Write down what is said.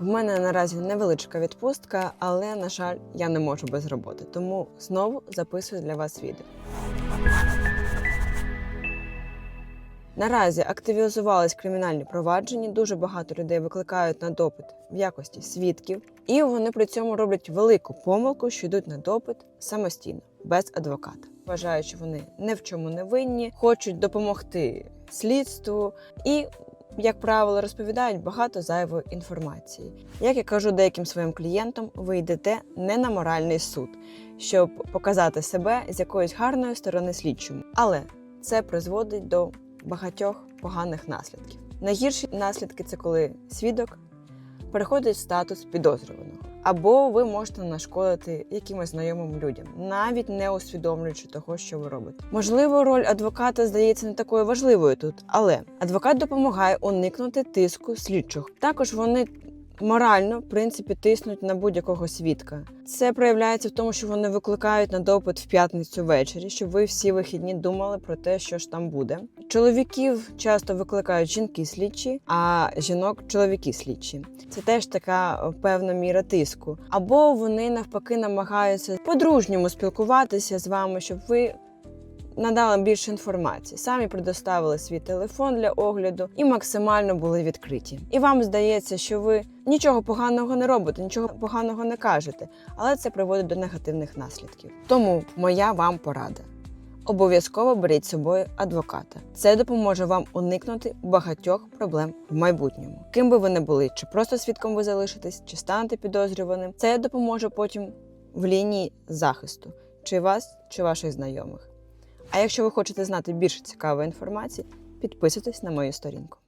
В мене наразі невеличка відпустка, але, на жаль, я не можу без роботи. Тому знову записую для вас відео. Наразі активізувались кримінальні провадження. Дуже багато людей викликають на допит в якості свідків, і вони при цьому роблять велику помилку, що йдуть на допит самостійно, без адвоката. Вважають, що вони ні в чому не винні, хочуть допомогти слідству і. Як правило, розповідають багато зайвої інформації. Як я кажу деяким своїм клієнтам, ви йдете не на моральний суд, щоб показати себе з якоїсь гарної сторони слідчому. Але це призводить до багатьох поганих наслідків. Найгірші наслідки це коли свідок переходить в статус підозрюваного. Або ви можете нашкодити якимось знайомим людям, навіть не усвідомлюючи того, що ви робите. Можливо, роль адвоката здається не такою важливою тут, але адвокат допомагає уникнути тиску слідчих. Також вони морально, в принципі, тиснуть на будь-якого свідка. Це проявляється в тому, що вони викликають на допит в п'ятницю ввечері, щоб ви всі вихідні думали про те, що ж там буде. Чоловіків часто викликають жінки слідчі, а жінок чоловіки слідчі. Це теж така е, певна міра тиску. Або вони навпаки намагаються по-дружньому спілкуватися з вами, щоб ви надали більше інформації, самі предоставили свій телефон для огляду і максимально були відкриті. І вам здається, що ви нічого поганого не робите, нічого поганого не кажете, але це приводить до негативних наслідків. Тому моя вам порада. Обов'язково беріть з собою адвоката. Це допоможе вам уникнути багатьох проблем в майбутньому. Ким би ви не були, чи просто свідком ви залишитесь, чи станете підозрюваним. Це допоможе потім в лінії захисту, чи вас, чи ваших знайомих. А якщо ви хочете знати більше цікавої інформації, підписуйтесь на мою сторінку.